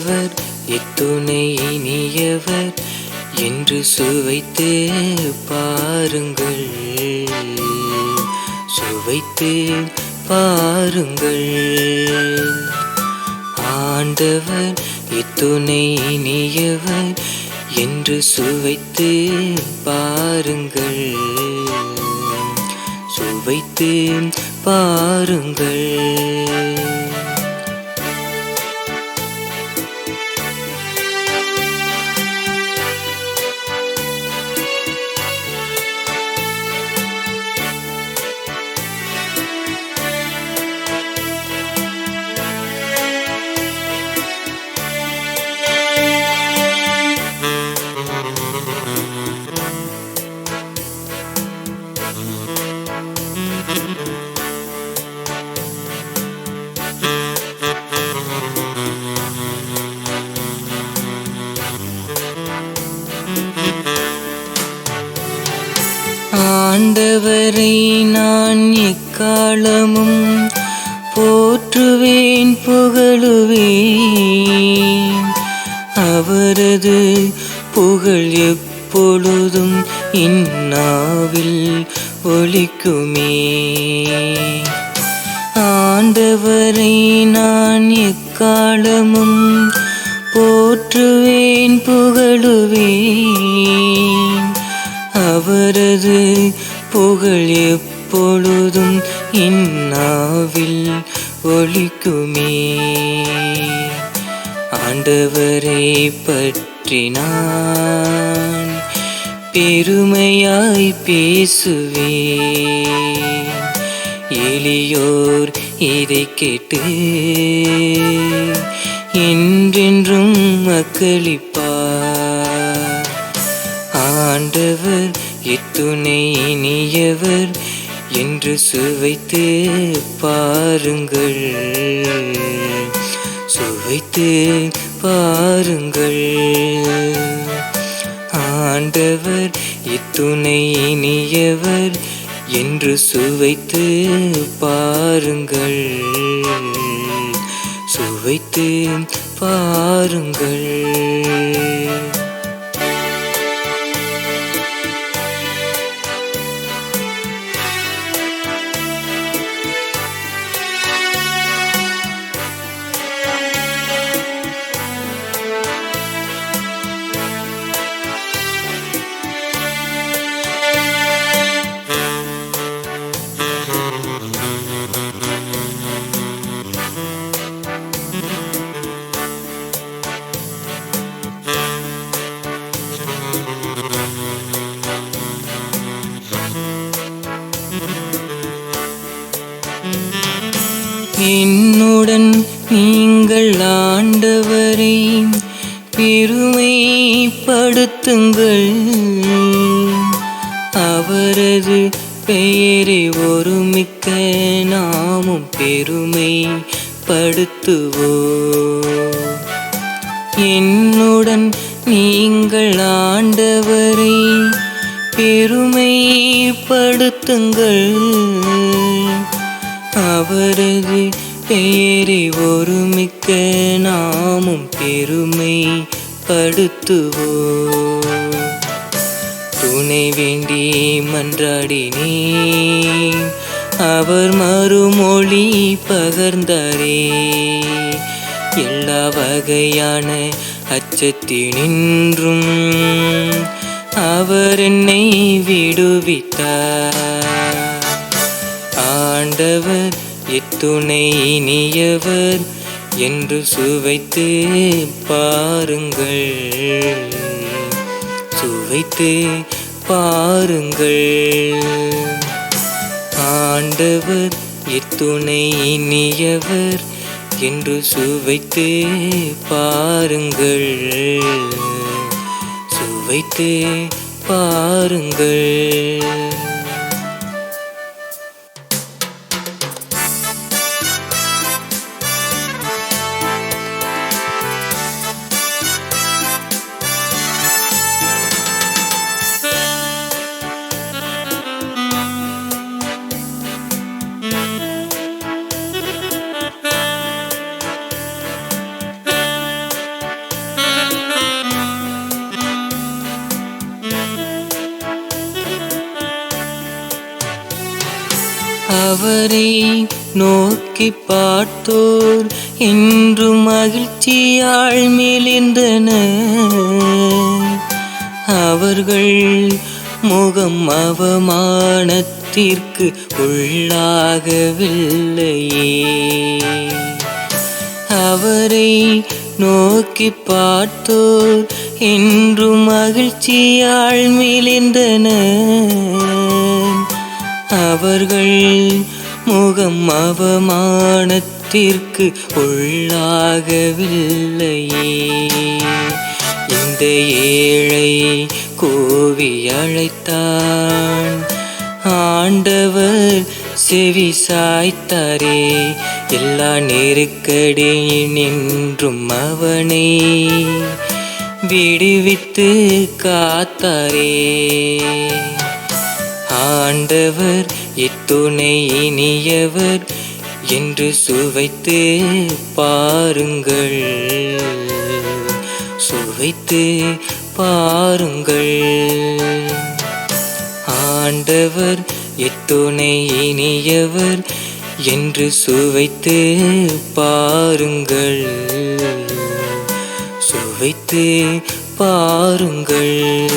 ஆண்டவர் எத்துணை இனியவர் என்று சுவைத்து பாருங்கள். சுவைத்து பாருங்கள். ஆண்டவர் எத்துணை இனியவர் என்று சுவைத்து பாருங்கள். சுவைத்து பாருங்கள். நான் எக்காலமும் போற்றுவேன் புகழுவேன். அவரது புகழ் எப்பொழுதும் இந்நாவில் ஒழிக்குமே ஆண்டவரை நான் எக்காலமும் போற்றுவேன் புகழுவேன். அவரது புகழ் எப்பொழுதும் இந்நாவில் ஒழிக்குமே ஆண்டவரை பற்றினான் பெருமையாய் பேசுவே எளியோர் இதை கேட்டு என்றென்றும் மக்களிப்பார் ஆண்டவர் இத்துணை இனியவர் என்று சுவைத்து பாருங்கள். சுவைத்து பாருங்கள். ஆண்டவர் இத்துணை இனியவர் என்று சுவைத்து பாருங்கள். சுவைத்து பாருங்கள். என்னுடன் நீங்கள் ஆண்டவரை பெருமைப்படுத்துங்கள். அவரது பெயரை ஒருமிக்க நாமும் பெருமை படுத்துவோ என்னுடன் நீங்கள் ஆண்டவரை பெருமைப்படுத்துங்கள். அவரது பெயரை ஒருமிக்க நாமும் பெருமை பெருமைப்படுத்துவோம் துணை வேண்டி மன்றாடினே அவர் மறுமொழி பகர்ந்தாரே. எல்லா வகையான அச்சத்தினின்றும் அவர் என்னை விடுவித்தார் ஆண்டவர் எத்துணை இனியவர் என்று சுவைத்து பாருங்கள். சுவைத்து பாருங்கள். ஆண்டவர் எத்துணை இனியவர் என்று சுவைத்து பாருங்கள். சுவைத்து பாருங்கள். அவரை நோக்கி பார்த்தோர் இன்று மகிழ்ச்சியால் மேலிருந்தனர் அவர்கள் முகம் அவமானத்திற்கு உள்ளாகவில்லையே. அவரை நோக்கி பார்த்தோர் இன்று மகிழ்ச்சியால் மிளிர்ந்தனர் அவர்கள் முகம் அவமானத்திற்கு உள்ளாகவில்லையே. இந்த ஏழை கூவி அழைத்தான். ஆண்டவர் செவி சாய்த்தாரே எல்லா நெருக்கடியினின்றும் அவனை. விடுவித்து காத்தாரே. ஆண்டவர் இத்துணை இனியவர் என்று சுவைத்து பாருங்கள். சுவைத்து பாருங்கள். ஆண்டவர் எத்துணை இனியவர் என்று சுவைத்து பாருங்கள். சுவைத்து பாருங்கள்.